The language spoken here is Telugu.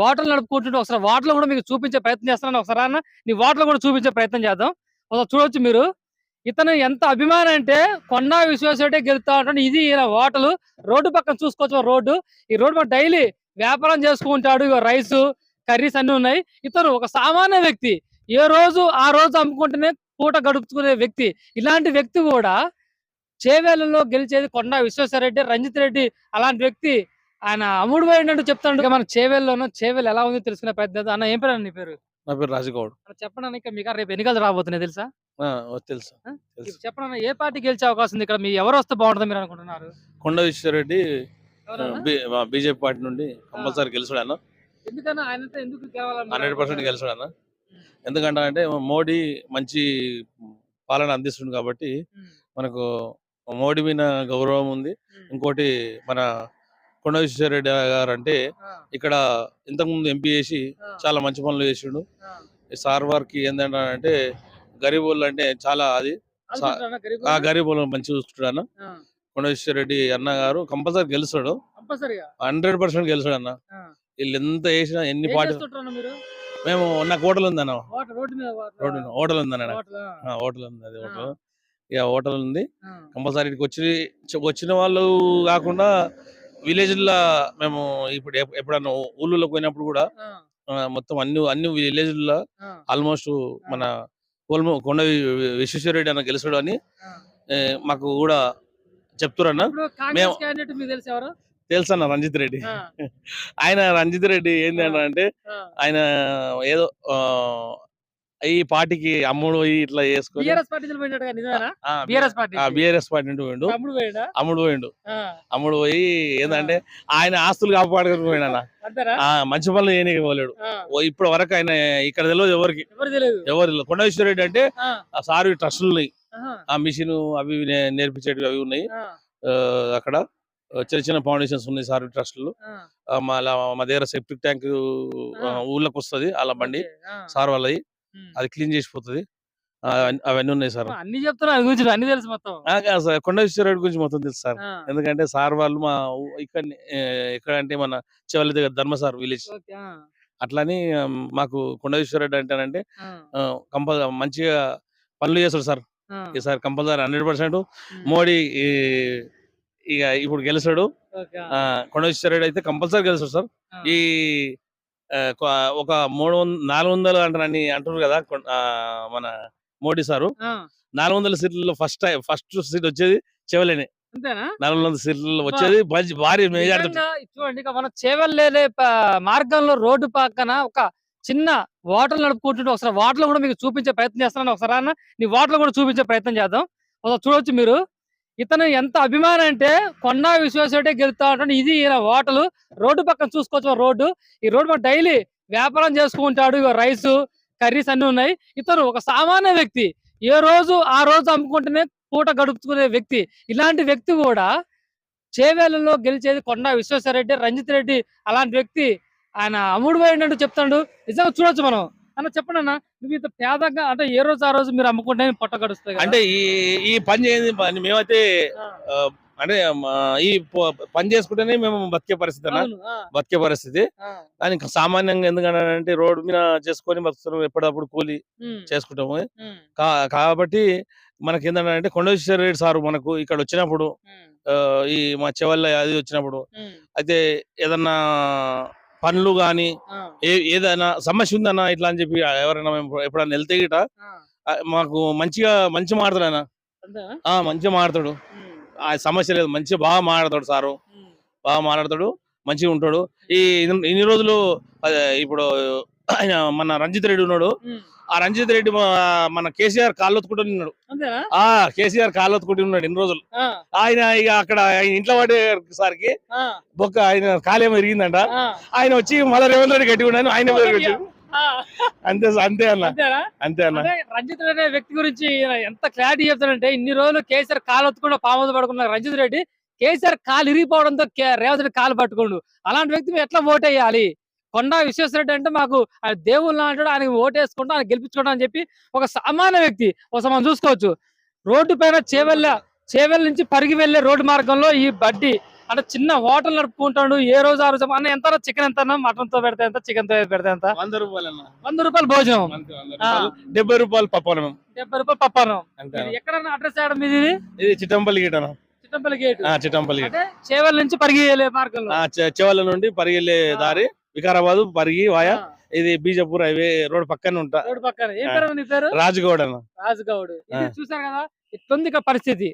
వాటర్ నడుపుకుంటుంటే ఒకసారి వాటర్ కూడా మీకు చూపించే ప్రయత్నం చేస్తున్నాను ఒకసారి అన్న నీ వాటర్ కూడా చూపించే ప్రయత్నం చేద్దాం. ఒకసారి చూడొచ్చు మీరు. ఇతను ఎంత అభిమానం అంటే కొండా విశ్వేశ్వరుడే గెలుతా ఉంటాడు ఇది ఈయన హోటల్ రోడ్డు పక్కన చూసుకోవచ్చు రోడ్డు. ఈ రోడ్డు పక్కన డైలీ వ్యాపారం చేసుకుంటాడు. రైస్ కర్రీస్ అన్ని ఉన్నాయి. ఇతను ఒక సామాన్య వ్యక్తి. ఏ రోజు ఆ రోజు అమ్ముకుంటేనే పూట గడుపుకునే వ్యక్తి. ఇలాంటి వ్యక్తి కూడా చేవేళ్ళలో గెలిచేది కొండా విశ్వేశ్వరరెడ్డి రంజిత్ రెడ్డి అలాంటి వ్యక్తి. ఆయన అమ్ముడు పోయినట్టు చెప్తాడు. మన చేవేళ్ళలోనూ చేవేళ్ళు ఎలా ఉంది తెలుసుకునే ప్రయత్నం అన్న ఏం పేరు నీ పేరు? నా పేరు రాజగౌడ్. చెప్పండి అన్న, ఇక మీకు రేపు ఎన్నికలు రాబోతున్నాయి తెలుసా? తెలుసు. చెప్పండి ఏ పార్టీ గెలిచే అవకాశం ఉంది? ఇక్కడ మీ ఎవరు వస్తే బాగుంటుంది మీరు అనుకుంటున్నారు? కొండ విశ్వరెడ్డి? బీజేపీ పార్టీ నుండి కంపల్సరీ గెలిచాడు ఎందుకన్నా ఎందుకు మీరు హండ్రెడ్ పర్సెంట్? గెలిచాడు అన్న. ఎందుకంటే అంటే మోడీ మంచి పాలన అందిస్తుంది కాబట్టి మనకు మోడీ మీద గౌరవం ఉంది. ఇంకోటి మన కొండ విశ్వరెడ్డి గారు అంటే ఇక్కడ ఇంతకుముందు ఎంపీ చేసి చాలా మంచి పనులు చేసిండు. సార్ వారికి ఏంటంటే గరీబ్ అంటే చాలా అది ఆ? గరీబ్ వాళ్ళు మంచి ఆ, కొండ విశ్వరెడ్డి అన్న గారు కంపల్సరీ గెలుస్తాడు. హండ్రెడ్ పర్సెంట్ గెలిచాడు అన్న. వీళ్ళు ఎంత చేసినా ఎన్ని పార్టీ మేము నాకు హోటల్ ఉంది అన్న రోడ్డు హోటల్. ఉంది అన్న వాటర్, ఆ, హోటల్ ఉంది అది. హోటల్. ఇక హోటల్ ఉంది. కంపల్సరీ వచ్చి వచ్చిన వాళ్ళు కాకుండా విలేజ్లో మేము ఇప్పుడు ఎప్- ఎప్పుడన్నా ఊళ్ళో పోయినప్పుడు కూడా ఆ, మొత్తం అన్ని అన్ని విలేజ్లో ఆ, ఆల్మోస్ట్ మన కోల్మ కొండ వి- విశ్వేశ్వరరెడ్డి అన్న గెలిచాడు అని. ఏ, మాకు కూడా చెప్తురన్న. ఇప్పుడు కాంగ్రెస్ మేము- క్యాండిడేట్ మీకు తెలుసు ఎవరు? తెలుసు అన్న రంజిత్ రెడ్డి. ఆ, ఆయన రంజిత్ రెడ్డి ఏంటి అన్న అంటే ఆ. ఆయన ఏదో ఆ, ఈ పార్టీకి అమ్ముడు పోయి ఇట్లా చేసుకొని బీఆర్ఎస్ పార్టీ నుండి పోయిండు. అమ్ముడు పోయిండు? అమ్ముడు పోయి ఏంటంటే ఆయన ఆస్తులు కాపాడుకొని పోయినా అంటారా ఆ మంచి పనులు చేయనీకి పోలేడు. ఇప్పుడు వరకు ఆయన ఇక్కడ తెలియదు ఎవరికి. ఎవరు తెలియదు? ఎవరు తెలియదు. కొండ విశ్వరెడ్డి అంటే సార్ ట్రస్టులు ఉన్నాయి. ఆ మిషన్ అవి నేర్పించేటివి అవి ఉన్నాయి. అక్కడ చిన్న చిన్న ఫౌండేషన్స్ ఉన్నాయి సార్ ట్రస్టులు. మా దగ్గర సెప్టిక్ ట్యాంక్ ఊళ్ళకి వస్తుంది అలా బండి. సార్ వాళ్ళది. ఉమ్. అది క్లీన్ చేసిపోతుంది. అవన్నీ- ఉన్నాయి సార్. అన్ని అది గురించి అన్ని తెలుసు మొత్తం. సార్ కొండ విశ్వరెడ్డి గురించి మొత్తం తెలుసు సార్. ఎందుకంటే సార్ వాళ్ళు మా ఇక్కడ ఎక్కడ అంటే మన చెవలి దగ్గర ధర్మ సార్ విలేజ్. అట్లని మాకు కొండ విశ్వరెడ్డి అంటేనంటే కంపల్ మంచిగా పనులు చేస్తాడు సార్. ఈసారి కంపల్సరీ హండ్రెడ్ పర్సెంట్. మోడీ ఈ, ఇక ఇప్పుడు గెలిచాడు ఓకే, ఆ, కొండ విశ్వరెడ్డి అయితే కంపల్సరీ గెలుస్తాడు సార్. ఈ ఒక మూడు వంద నాలుగు వందలు అంటారని అంటారు కదా మన మోడీ సారు. నాలుగు వందల సీట్లలో ఫస్ట్ టైం ఫస్ట్ సీట్ వచ్చేది చెవలేనే. నాలుగు వందల సీట్లలో వచ్చేది భారీ మెజార్టీ. చూడండి మనం చేవల్లేలే మార్గంలో రోడ్డు పక్కన ఒక చిన్న వాటర్ నడుపుకుంటుంటే ఒకసారి వాటర్ కూడా మీకు చూపించే ప్రయత్నం చేస్తున్నాను ఒకసారి అన్న నీ వాటర్ కూడా చూపించే ప్రయత్నం చేద్దాం. ఒకసారి చూడొచ్చు మీరు. ఇతను ఎంత అభిమానం అంటే కొండా విశ్వేశ్వరుడే గెలుతా ఉంటాడు ఇది ఈయన హోటల్ రోడ్డు పక్కన చూసుకోవచ్చు రోడ్డు. ఈ రోడ్డు పక్కన డైలీ వ్యాపారం చేసుకుంటాడు రైస్ కర్రీస్ అన్ని ఉన్నాయి. ఇతను ఒక సామాన్య వ్యక్తి. ఏ రోజు ఆ రోజు అమ్ముకుంటేనే పూట గడుపుకునే వ్యక్తి. ఇలాంటి వ్యక్తి కూడా చేవేళ్ళలో గెలిచేది కొండా విశ్వేశ్వరరెడ్డి రంజిత్ రెడ్డి అలాంటి వ్యక్తి. ఆయన అమ్ముడు పోయినట్టు చెప్తాడు. నిజంగా చూడొచ్చు మనం. అన్న చెప్పండి అన్న నువ్వు ఇంత పేదగా అంటే ఏ రోజు ఆ రోజు మీరు అమ్ముకుంటే పొట్ట గడుస్తాయి. అంటే ఈ ఈ పని చేయండి పని మేమైతే అంటే ఈ పని చేసుకుంటేనే మేము బతికే పరిస్థితి అన్న. బతికే పరిస్థితి. ఇంకా సామాన్యంగా ఎందుకంటే రోడ్డు మీద చేసుకొని బతుకుతున్నాం ఎప్పుడప్పుడు కూలి చేసుకుంటాము. కాబట్టి మనకి ఏంటంటే కొండేశ్వర రెడ్డి సార్ మనకు ఇక్కడ వచ్చినప్పుడు ఈ మా చెవల్ల అది వచ్చినప్పుడు అయితే ఏదన్నా పనులు కానీ ఆ, ఏ ఏదైనా సమస్య ఉందన్నా ఇట్లా అని చెప్పి ఎవరైనా మేము ఎప్పుడన్నా వెళ్తే గిట మాకు మంచిగా మంచి మాడతాడు ఆయన. మంచిగా మాడతాడు ఆ సమస్య లేదు. మంచిగా బాగా మాట్లాడతాడు సారు. బాగా మాట్లాడతాడు. మంచిగా ఉంటాడు. ఈ ఇన్ని- రోజులు ఇప్పుడు ఆయన మన రంజిత్ రెడ్డి ఉన్నాడు. ఆ రంజిత్ రెడ్డి మన కేసీఆర్ కాళ్ళు ఒత్తుకుంటూ ఉన్నాడు ఆ కేసీఆర్ కాళ్ళు ఒత్తుకుంటూ ఉన్నాడు ఇన్ని రోజులు. ఆయన ఇక అక్కడ ఆయన ఇంట్లో పడే సారికి ఆ, బొక్క ఆయన కాలేమో ఎరిగిందంట. ఆ, ఆయన వచ్చి మళ్ళీ రేవంత్ రెడ్డి గట్టి ఉన్నాను ఆయన అంతే అంతే అన్న. అంతే అన్న. రంజిత్ రెడ్డి వ్యక్తి గురించి ఎంత క్లారిటీ చెప్తాడంటే ఇన్ని రోజులు కేసీఆర్ కాలు ఒత్తుకుండా పాములు పడుకున్న రంజిత్ రెడ్డి కేసీఆర్ కాలు ఇరిగిపోవడంతో రేవంత్ రెడ్డి కాలు పట్టుకోండు అలాంటి వ్యక్తి ఎట్లా ఓటేయాలి? కొండా విశ్వేశ్వరరెడ్డి అంటే మాకు ఆయన దేవుళ్ళు అంటాడు ఆయన ఓటేసుకుంటాం ఆయన గెలిపించుకుంటాం అని చెప్పి ఒక సామాన్య వ్యక్తి. ఒకసారి మనం చూసుకోవచ్చు. రోడ్డు పైన చేవెళ్ళ చేవెళ్ళ నుంచి పరిగి వెళ్ళే రోడ్డు మార్గంలో ఈ బడ్డీ అంటే చిన్న హోటల్ నడుపుకుంటాడు. ఏ రోజు ఆ రోజు అన్న ఎంత చికెన్ ఎంత మటన్తో పెడితే ఎంత చికెన్తో పెడితే ఎంత? వంద రూపాయలు వంద రూపాయలు భోజనం. డెబ్బై రూపాయలు పప్పాను డెబ్బై రూపాయలు పప్పాను. ఎక్కడ అడ్రస్ చేయడం ఇది? ఇది చిట్టంపల్లి గేట్ అన్న. చిట్టంపల్లి గేట్. చిట్టంపల్లి గేట్. చేవల నుంచి పరిగి వెళ్ళే మార్గంలో. చెవల నుండి పరిగెళ్ళే. దారి వికారాబాద్ పరిగి వాయా ఇది బీజపూర్ హైవే రోడ్ పక్కన ఉంటా. రోడ్డు పక్కన. రాజగౌడ్ అన్న. రాజుగౌడ్. చూసారు కదా ఇక్కడ పరిస్థితి.